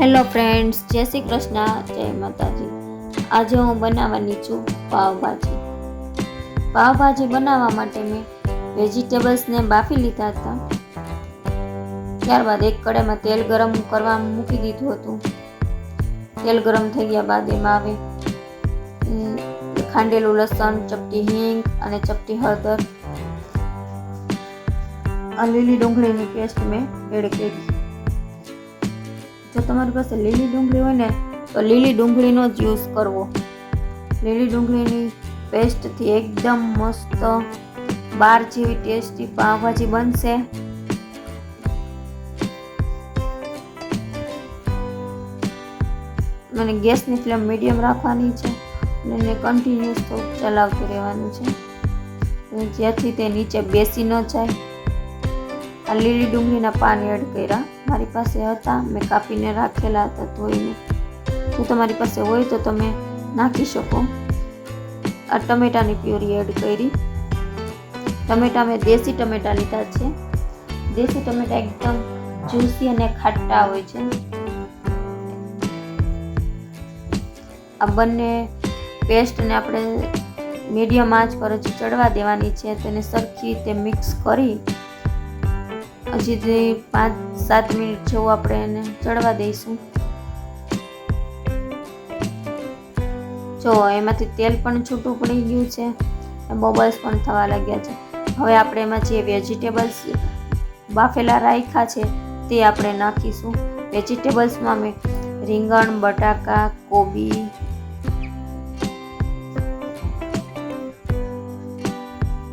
Hello friends, જય શ્રી કૃષ્ણ, જય માતાજી. આજે હું બનાવવાની છું પાવભાજી. પાવભાજી બનાવવા માટે મેં વેજીટેબલ્સને બાફી લીધા હતા. ત્યારબાદ એક કડાઈમાં તેલ ગરમ કરવા મૂકી દીધું હતું. તેલ ગરમ થઈ ગયા બાદ એમાં આવે ખાંડેલું લસણ, ચપટી હિંગ અને ચપટી હળદર. આ લીલી ડુંગળીની પેસ્ટ મેં એડ કરી. જો તમારી પાસે લીલી ડુંગળી હોય ને, તો લીલી ડુંગળીનો જ યુઝ કરવો. લીલી ડુંગળીની પેસ્ટથી એકદમ મસ્ત બાર જેવી ટેસ્ટી પાવભાજી બનશે. મને ગેસની ફ્લેમ મીડિયમ રાખવાની છે અને એને કન્ટિન્યુઅસ તો ચલાવતું રહેવાનું છે. જેથી તે નીચે બેસી ન જાય. આ લીલી ડુંગળીના પાન એડ કર્યા. મારી પાસે હતા, મેં કાપીને રાખેલા હતા ધોઈને. જો તમારી પાસે હોય તો તમે નાખી શકો. આ ટમેટાની પ્યુરી એડ કરી. ટમેટા મેં દેશી ટમેટા લીધા છે. દેશી ટમેટા એકદમ જ્યુસી અને ખાટા હોય છે. આ બંને પેસ્ટને આપણે મીડિયમ આંચ પર ચડવા દેવાની છે, તેને સરખી રીતે મિક્સ કરી હજી તે પાંચ, સાત મિનિટ જેવું આપણે એને ચડવા દઈશું. જો, એમાંથી તેલ પણ છૂટું પડી ગયું છે બબલ્સ પણ થવા લાગ્યા છે. હવે આપણે એમાં જે વેજીટેબલ્સ બાફેલા રાખ્યા છે તે આપણે નાખીશું. વેજીટેબલ્સમાં મેં રીંગણ, બટાકા, કોબી,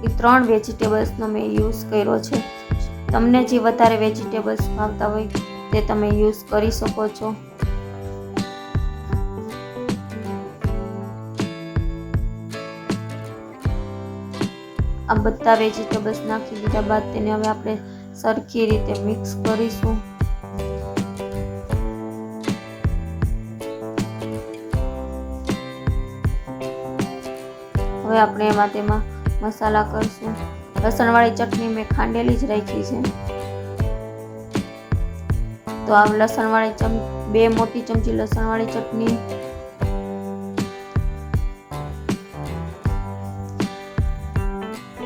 એ ત્રણ વેજીટેબલ્સનો મેં યુઝ કર્યો છે. તમને જે વધારે વેજીટેબલ્સ ભાવતા હોય તે તમે યુઝ કરી શકો છો. આ બધા વેજીટેબલ્સ નાખી દીધા બાદ તેને હવે આપણે સરખી રીતે મિક્સ કરીશું. હવે આપણે એમાં તેમાં મસાલા કરશું. લસણવાળી ચટણી મેં ખાંડેલી જ રાખી છે. તો આ લસણવાળી ચમ, બે મોટી ચમચી લસણવાળી ચટણી.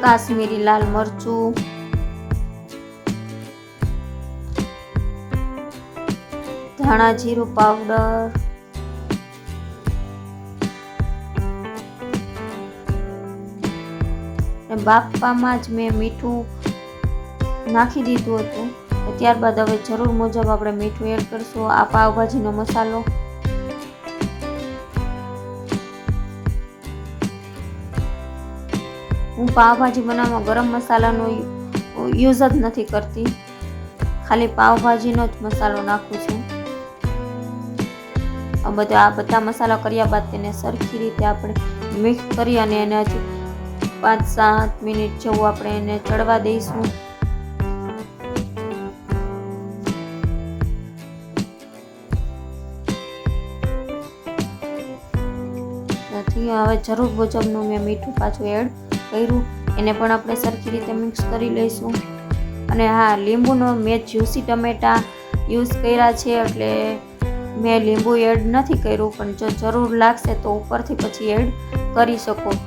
કાશ્મીરી લાલ મરચું. ધાણા જીરું પાવડર. ને બાફવામાં જ મેં મીઠું નાખી દીધું હતું. ત્યારબાદ હવે જરૂર મુજબ આપણે મીઠું એડ કરશું. આ પાવભાજીનો મસાલો. હું પાવભાજી બનાવવામાં ગરમ મસાલાનો યુઝ જ નથી કરતી. ખાલી પાવભાજીનો જ મસાલો નાખું છું. આ બધા આ બધા મસાલા કર્યા બાદ તેને સરખી રીતે આપણે મિક્સ કરી અને એને હજી પાંચ સાત મિનિટ જેવું આપણે એને ચડવા દઈશું. નથી હવે જરૂર મુજબનું મેં મીઠું પાછું એડ કર્યું. એને પણ આપણે સરખી રીતે મિક્સ કરી લઈશું. અને હા, લીંબુનો મેં જ્યુસી ટમેટા યુઝ કર્યા છે એટલે મેં લીંબુ એડ નથી કર્યું, પણ જો જરૂર લાગશે તો ઉપરથી પછી એડ કરી શકો.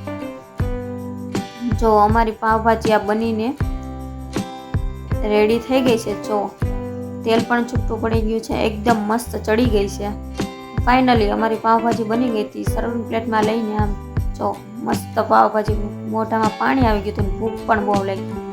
જો અમારી પાવભાજી આ બનીને રેડી થઈ ગઈ છે. જો તેલ પણ છૂટું પડી ગયું છે. એકદમ મસ્ત ચડી ગઈ છે. ફાઇનલી અમારી પાવભાજી બની ગઈ હતી. સર્વિંગ પ્લેટમાં લઈને આમ જો મસ્ત પાવભાજી મોઢામાં પાણી આવી ગયું હતું ભૂખ પણ બહુ લાગી.